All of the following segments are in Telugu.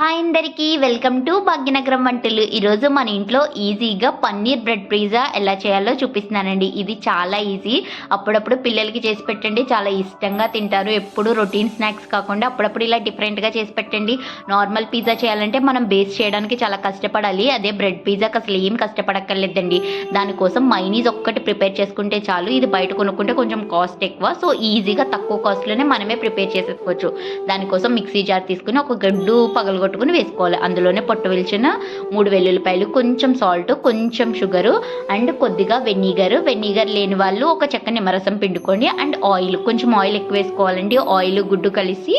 హాయ్ అందరికీ వెల్కమ్ టు భాగ్యనగరం వంటలు. ఈరోజు మన ఇంట్లో ఈజీగా పన్నీర్ బ్రెడ్ పిజ్జా ఎలా చేయాలో చూపిస్తున్నానండి. ఇది చాలా ఈజీ. అప్పుడప్పుడు పిల్లలకి చేసి పెట్టండి. చాలా ఇష్టంగా తింటారు. ఎప్పుడు రొటీన్ స్నాక్స్ కాకుండా అప్పుడప్పుడు ఇలా డిఫరెంట్గా చేసి పెట్టండి. నార్మల్ పిజ్జా చేయాలంటే మనం బేస్ చేయడానికి చాలా కష్టపడాలి. అదే బ్రెడ్ పిజ్జాకి అసలు ఏం కష్టపడక్కర్లేదండి. దానికోసం మైనీస్ ఒక్కటి ప్రిపేర్ చేసుకుంటే చాలు. ఇది బయట కొనుక్కుంటే కొంచెం కాస్ట్ ఎక్కువ. సో ఈజీగా తక్కువ కాస్ట్లోనే మనమే ప్రిపేర్ చేసేసుకోవచ్చు. దానికోసం మిక్సీ జార్ తీసుకుని ఒక గడ్డు కొట్టుకుని వేసుకోవాలి. అందులోనే పొట్టు వెలిచిన మూడు వెల్లుల్లిపాయలు కొంచెం సాల్ట్ కొంచెం షుగరు అండ్ కొద్దిగా వెనిగర్ వెనిగర్ లేని వాళ్ళు ఒక చెక్క నిమ్మరసం పిండుకోండి అండ్ ఆయిల్ కొంచెం ఆయిల్ ఎక్కువ వేసుకోవాలండి. ఆయిల్ గుడ్డు కలిసి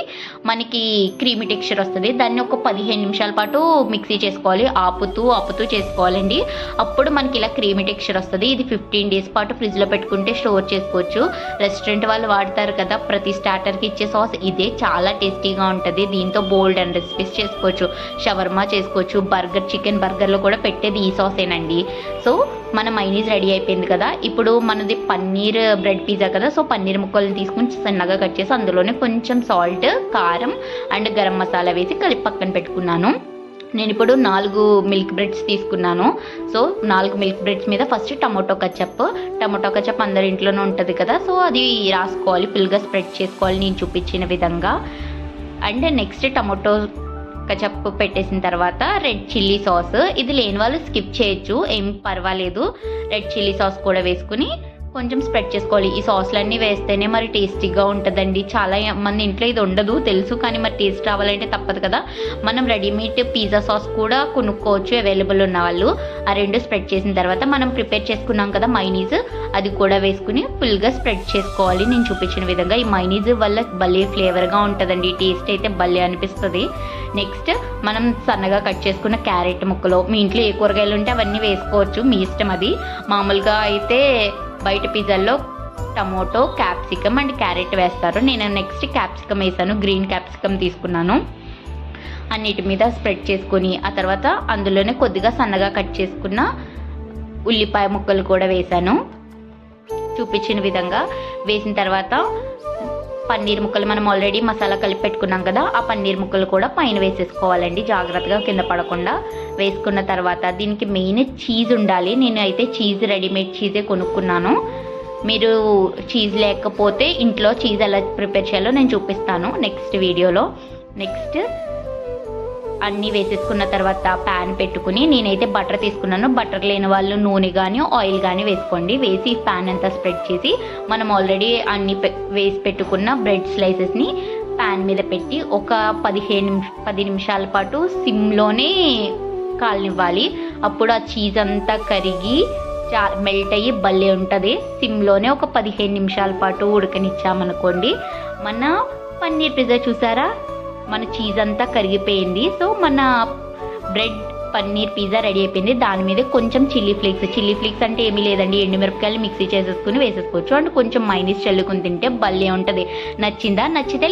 మనకి క్రీమీ టెక్స్చర్ వస్తుంది. దాన్ని ఒక పదిహేను నిమిషాల పాటు మిక్సీ చేసుకోవాలి. ఆపుతూ ఆపుతూ చేసుకోవాలండి. అప్పుడు మనకి ఇలా క్రీమీ టెక్స్చర్ వస్తుంది. ఇది ఫిఫ్టీన్ డేస్ పాటు ఫ్రిడ్జ్లో పెట్టుకుంటే స్టోర్ చేసుకోవచ్చు. రెస్టారెంట్ వాళ్ళు వాడతారు కదా ప్రతి స్టార్టర్కి ఇచ్చే సాస్ ఇదే. చాలా టేస్టీగా ఉంటుంది. దీంతో బోల్డ్ అండ్ రెసిపీస్ చేసుకోవచ్చు చేసుకోవచ్చు. షవర్మా చేసుకోవచ్చు. బర్గర్ చికెన్ బర్గర్లో కూడా పెట్టేది ఈ సాసేనండి. సో మన మైనీస్ రెడీ అయిపోయింది కదా. ఇప్పుడు మనది పన్నీర్ బ్రెడ్ పిజ్జా కదా. సో పన్నీర్ ముక్కలు తీసుకుని సన్నగా కట్ చేసి అందులోనే కొంచెం సాల్ట్ కారం అండ్ గరం మసాలా వేసి కలిపి పక్కన పెట్టుకున్నాను. నేను ఇప్పుడు నాలుగు మిల్క్ బ్రెడ్స్ తీసుకున్నాను. సో నాలుగు మిల్క్ బ్రెడ్స్ మీద first tomato ketchup. Tomato ketchup అందరి ఇంట్లోనే ఉంటుంది కదా. సో అది రాసుకోవాలి. ఫుల్గా స్ప్రెడ్ చేసుకోవాలి నేను చూపించిన విధంగా. అండ్ నెక్స్ట్ టమాటో కచప్ పెట్టేసిన తర్వాత రెడ్ చిల్లీ సాస్. ఇది లేని వాళ్ళు స్కిప్ చేయొచ్చు. ఏం పర్వాలేదు. రెడ్ చిల్లీ సాస్ కూడా వేసుకుని కొంచెం స్ప్రెడ్ చేసుకోవాలి. ఈ సాస్లన్నీ వేస్తేనే మరి టేస్టీగా ఉంటుందండి. చాలా మంది ఇంట్లో ఇది ఉండదు తెలుసు. కానీ మరి టేస్ట్ రావాలంటే తప్పదు కదా. మనం రెడీమేడ్ పిజ్జా సాస్ కూడా కొనుక్కోవచ్చు అవైలబుల్ ఉన్న వాళ్ళు. ఆ రెండు స్ప్రెడ్ చేసిన తర్వాత మనం ప్రిపేర్ చేసుకున్నాం కదా మైనీస్ అది కూడా వేసుకుని ఫుల్గా స్ప్రెడ్ చేసుకోవాలి. నేను చూపించిన విధంగా ఈ మైనీస్ వల్ల భలే ఫ్లేవర్గా ఉంటుందండి. టేస్ట్ అయితే భలే అనిపిస్తుంది. నెక్స్ట్ మనం సన్నగా కట్ చేసుకున్న క్యారెట్ ముక్కలు. మీ ఇంట్లో ఏ కూరగాయలు ఉంటే అవన్నీ వేసుకోవచ్చు. మీ ఇష్టం అది. మామూలుగా అయితే బయట పిజ్జాల్లో టమోటో క్యాప్సికమ్ అండ్ క్యారెట్ వేస్తారు. నేను నెక్స్ట్ క్యాప్సికమ్ వేసాను. గ్రీన్ క్యాప్సికమ్ తీసుకున్నాను. అన్నిటి మీద స్ప్రెడ్ చేసుకొని ఆ తర్వాత అందులోనే కొద్దిగా సన్నగా కట్ చేసుకున్న ఉల్లిపాయ ముక్కలు కూడా వేసాను. చూపించిన విధంగా వేసిన తర్వాత పన్నీర్ ముక్కలు మనం ఆల్రెడీ మసాలా కలిపి పెట్టుకున్నాం కదా ఆ పన్నీర్ ముక్కలు కూడా పైన వేసేసుకోవాలండి. జాగ్రత్తగా కింద పడకుండా వేసుకున్న తర్వాత దీనికి మెయిన్ చీజ్ ఉండాలి. నేను అయితే చీజ్ రెడీమేడ్ చీజే కొనుక్కున్నాను. మీరు చీజ్ లేకపోతే ఇంట్లో చీజ్ ఎలా ప్రిపేర్ చేయాలో నేను చూపిస్తాను నెక్స్ట్ వీడియోలో నెక్స్ట్ అన్నీ వేసేసుకున్న తర్వాత ప్యాన్ పెట్టుకుని నేనైతే బటర్ తీసుకున్నాను. బటర్ లేని వాళ్ళు నూనె కానీ ఆయిల్ కానీ వేసుకోండి. వేసి ప్యాన్ అంతా స్ప్రెడ్ చేసి మనం ఆల్రెడీ అన్ని పె- వేసి పెట్టుకున్న బ్రెడ్ స్లైసెస్ని ప్యాన్ మీద పెట్టి ఒక పదిహేను నిమిష పది నిమిషాల పాటు సిమ్లోనే కాలనివ్వాలి. అప్పుడు ఆ చీజ్ అంతా కరిగి చా మెల్ట్ అయ్యి భలే ఉంటుంది. సిమ్లోనే ఒక పదిహేను నిమిషాల పాటు ఉడకనిచ్చామనుకోండి. మన పన్నీర్ పిజ్జా చూసారా? మన చీజ్ అంతా కరిగిపోయింది. సో మన బ్రెడ్ పన్నీర్ పిజ్జా రెడీ అయిపోయింది. దాని మీద కొంచెం చిల్లీ ఫ్లేక్స్ చిల్లీ ఫ్లేక్స్ అంటే ఏమీ లేదండి. ఎండుమిరపకాయలు మిక్సీ చేసేసుకుని వేసేసుకోవచ్చు. అండ్ కొంచెం మైనీస్ చల్లుకుని తింటే భలే ఉంటుంది. నచ్చిందా? నచ్చితే